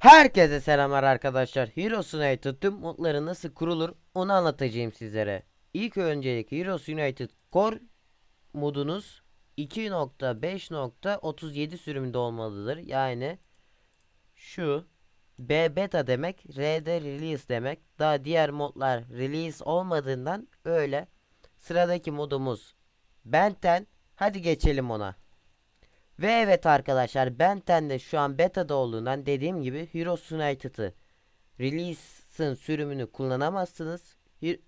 Herkese selamlar arkadaşlar. Heroes United tüm modları nasıl kurulur onu anlatacağım sizlere. İlk öncelik Heroes United Core modunuz 2.5.37 sürümünde olmalıdır. Yani şu B beta demek, R'de release demek. Daha diğer modlar release olmadığından öyle. Sıradaki modumuz Benten. Hadi geçelim ona. Ve evet arkadaşlar Benten de şu an beta'da olduğundan dediğim gibi Heroes United'ı release'ın sürümünü kullanamazsınız.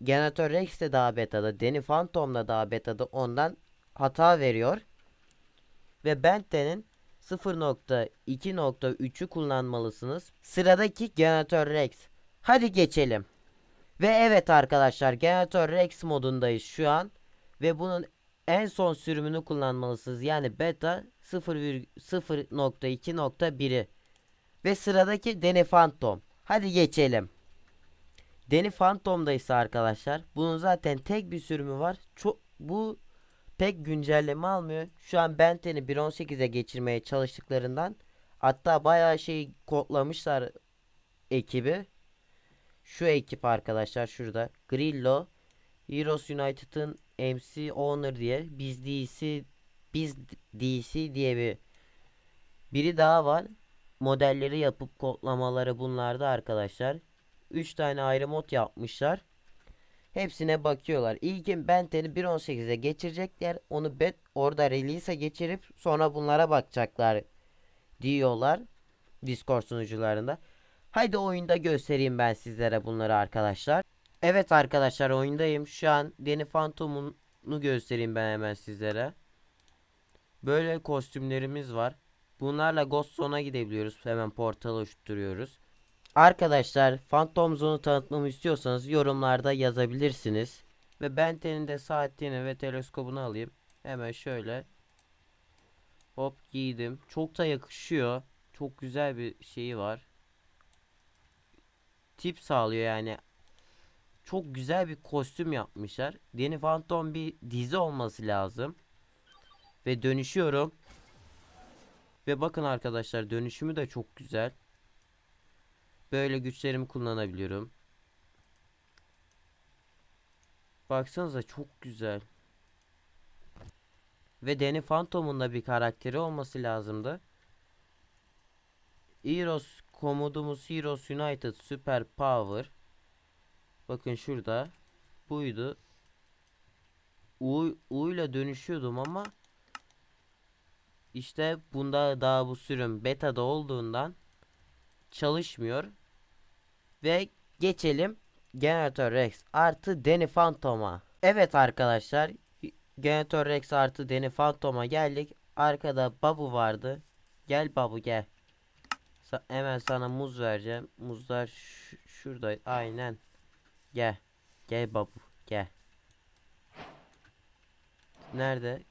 Generator Rex de daha beta'da, Danny Phantom da daha beta'da ondan hata veriyor. Ve Benten'in 0.2.3'ü kullanmalısınız. Sıradaki Generator Rex. Hadi geçelim. Ve evet arkadaşlar Generator Rex modundayız şu an. Ve bunun en son sürümünü kullanmalısınız. Yani beta 0.2.1'i. Ve sıradaki Danny Phantom. Hadi geçelim. Danny Phantom'da ise arkadaşlar bunun zaten tek bir sürümü var. Çok bu pek güncelleme almıyor. Şu an Benten'i 1.18'e geçirmeye çalıştıklarından hatta bayağı şey kodlamışlar ekibi. Şu ekip arkadaşlar şurada. Grillo, Heroes United'ın MC Owner diye biz DC biz DC diye bir biri daha var. Modelleri yapıp kodlamaları bunlarda arkadaşlar. 3 tane ayrı mod yapmışlar. Hepsine bakıyorlar. İlkin Benten'i 1.18'e geçirecekler. Onu bet orada release'e geçirip sonra bunlara bakacaklar diyorlar. Discord sunucularında. Haydi oyunda göstereyim ben sizlere bunları arkadaşlar. Evet arkadaşlar oyundayım. Şu an Danny Phantom'unu göstereyim ben hemen sizlere. Böyle kostümlerimiz var. Bunlarla Ghost Zone'a gidebiliyoruz. Hemen portal oluşturuyoruz. Arkadaşlar Phantom Zone'u tanıtmamı istiyorsanız yorumlarda yazabilirsiniz. Ve Benten'in de saatini ve teleskobunu alayım. Hemen şöyle. Hop giydim. Çok da yakışıyor. Çok güzel bir şeyi var. Tip sağlıyor yani. Çok güzel bir kostüm yapmışlar. Danny Phantom bir dizi olması lazım. Ve dönüşüyorum. Ve bakın arkadaşlar dönüşümü de çok güzel. Böyle güçlerimi kullanabiliyorum. Baksanıza çok güzel. Ve Danny Phantom'un da bir karakteri olması lazımdı. Heroes komodumuz Heroes United Super Power. Bakın şurada. Buydu. U, U ile dönüşüyordum ama işte bunda daha bu sürüm beta'da olduğundan çalışmıyor. Ve geçelim Generator Rex artı Danny Phantom'a. Evet arkadaşlar Generator Rex artı Danny Phantom'a geldik. Arkada Babu vardı. Gel Babu gel. Sa- hemen sana muz vereceğim. Muzlar şurada aynen. Gel. Gel Babu gel. Nerede?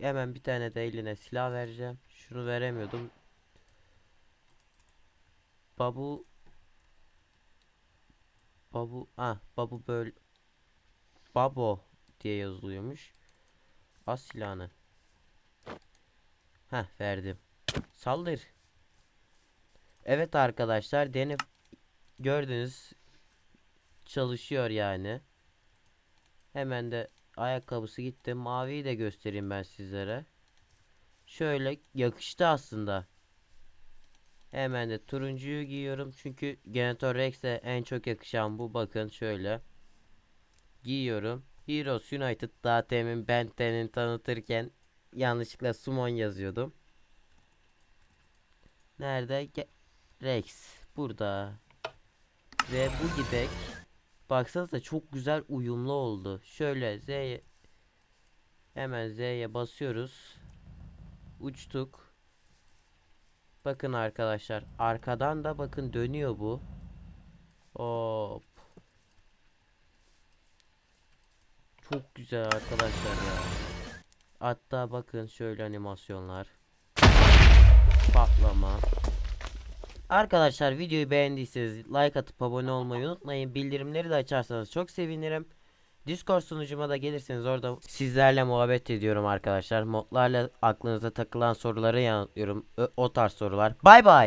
Hemen bir tane de eline silah vereceğim. Şunu veremiyordum. Babu Babu ah Babu böyle Babo diye yazılıyormuş. As silahını. Heh verdim. Saldır. Evet arkadaşlar denip gördünüz çalışıyor yani. Hemen de ayakkabısı gitti. Maviyi de göstereyim ben sizlere. Şöyle yakıştı aslında. Hemen de turuncuyu giyiyorum. Çünkü Generator Rex'e en çok yakışan bu. Bakın şöyle. Giyiyorum. Heroes United daha temin Benten'in tanıtırken yanlışlıkla Summon yazıyordum. Nerede? Ge- Rex. Burada. Ve bu gidek. Baksanıza çok güzel uyumlu oldu. Şöyle Z'ye hemen Z'ye basıyoruz. Uçtuk. Bakın arkadaşlar arkadan da bakın dönüyor bu. Hop. Çok güzel arkadaşlar ya. Hatta bakın şöyle animasyonlar. Patlama. Arkadaşlar videoyu beğendiyseniz like atıp abone olmayı unutmayın. Bildirimleri de açarsanız çok sevinirim. Discord sunucuma da gelirseniz orada sizlerle muhabbet ediyorum arkadaşlar. Modlarla aklınıza takılan soruları yanıtlıyorum. Ö- O tarz sorular. Bay bay.